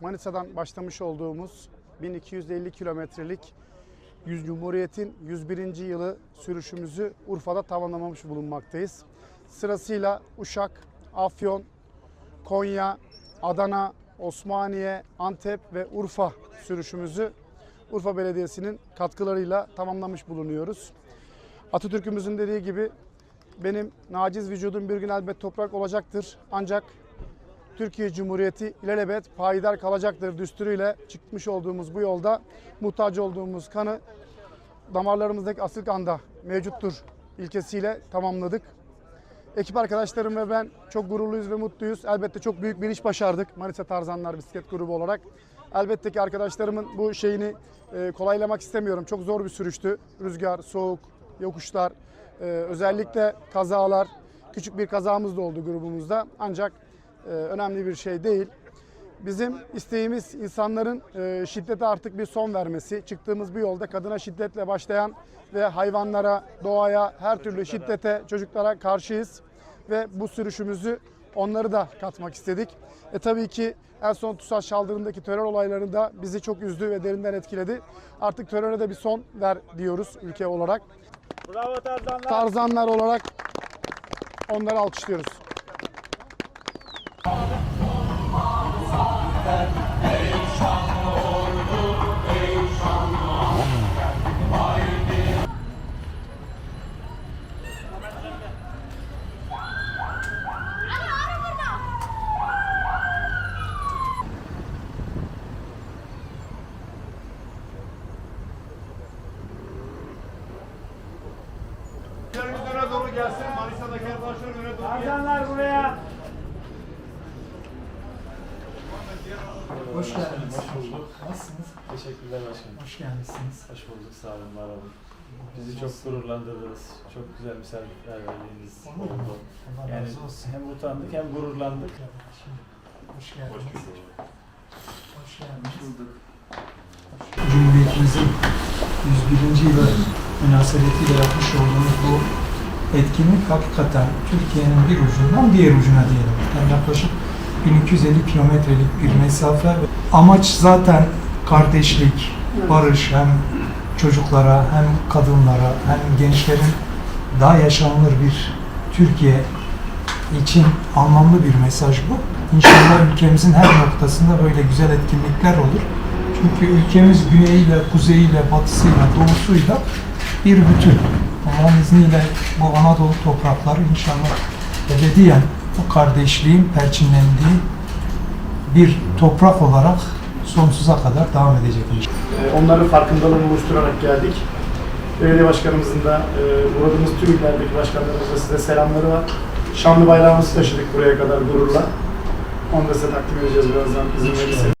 Manisa'dan başlamış olduğumuz 1250 kilometrelik Yüz Cumhuriyet'in 101. yılı sürüşümüzü Urfa'da tamamlamış bulunmaktayız. Sırasıyla Uşak, Afyon, Konya, Adana, Osmaniye, Antep ve Urfa sürüşümüzü Urfa Belediyesi'nin katkılarıyla tamamlamış bulunuyoruz. Atatürk'ümüzün dediği gibi benim naciz vücudum bir gün elbet toprak olacaktır. Ancak Türkiye Cumhuriyeti ilelebet payidar kalacaktır düsturuyla çıkmış olduğumuz bu yolda muhtaç olduğumuz kanı damarlarımızdaki asil kanda mevcuttur ilkesiyle tamamladık. Ekip arkadaşlarım ve ben çok gururluyuz ve mutluyuz. Elbette çok büyük bir iş başardık Manisa Tarzanlar Bisiklet Grubu olarak. Elbette ki arkadaşlarımın bu şeyini e, kolaylamak istemiyorum. Çok zor bir sürüştü. Rüzgar, soğuk, yokuşlar, e, özellikle kazalar. Küçük bir kazamız da oldu grubumuzda. Ancak önemli bir şey değil. Bizim isteğimiz insanların e, şiddete artık bir son vermesi. Çıktığımız bu yolda kadına şiddetle başlayan ve hayvanlara, doğaya, her türlü şiddete, çocuklara karşıyız. Ve bu sürüşümüzü onları da katmak istedik. E tabii ki en son TUSAŞ saldırındaki terör olayları da bizi çok üzdü ve derinden etkiledi. Artık teröre de bir son ver diyoruz ülke olarak. Bravo Tarzanlar. Tarzanlar olarak onları alkışlıyoruz. Arkadaşlarımız öne doğru gelsin. Manisa'daki arkadaşlar öne doğru gelsin. Tarzanlar buraya. Hoş geldiniz. Hoş bulduk. Nasılsınız? Teşekkürler başkanım. Hoş geldiniz. Hoş bulduk. Sağ olun, var olun. Bizi çok gururlandırdınız. Çok güzel misafirperverliğiniz Olur mu? oldu. Yani razı olsun. hem utandık hem gururlandık. Şimdi, hoş geldiniz. Hoş bulduk. Hoş geldiniz. Cumhuriyetimizin 101. yılı münasebetiyle yapmış olduğumuz bu etkinlik hakikaten Türkiye'nin bir ucundan diğer ucuna diyelim. Yani yaklaşık 1250 kilometrelik bir mesafe. Amaç zaten kardeşlik, barış hem çocuklara hem kadınlara hem gençlerin daha yaşanılır bir Türkiye için anlamlı bir mesaj bu. İnşallah ülkemizin her noktasında böyle güzel etkinlikler olur. Çünkü ülkemiz güneyiyle, kuzeyiyle, batısıyla, doğusuyla bir bütün. Allah'ın izniyle bu Anadolu toprakları inşallah ebediyen bu kardeşliğin perçinlendiği bir toprak olarak sonsuza kadar devam edecek inşallah. Ee, Onların farkındalığını oluşturarak geldik. Belediye başkanımızın da e, uğradığımız tüm illerdeki başkanlarımızın da size selamları var. Şanlı bayrağımızı taşıdık buraya kadar gururla. Onu da size takdim edeceğiz birazdan izin verirseniz.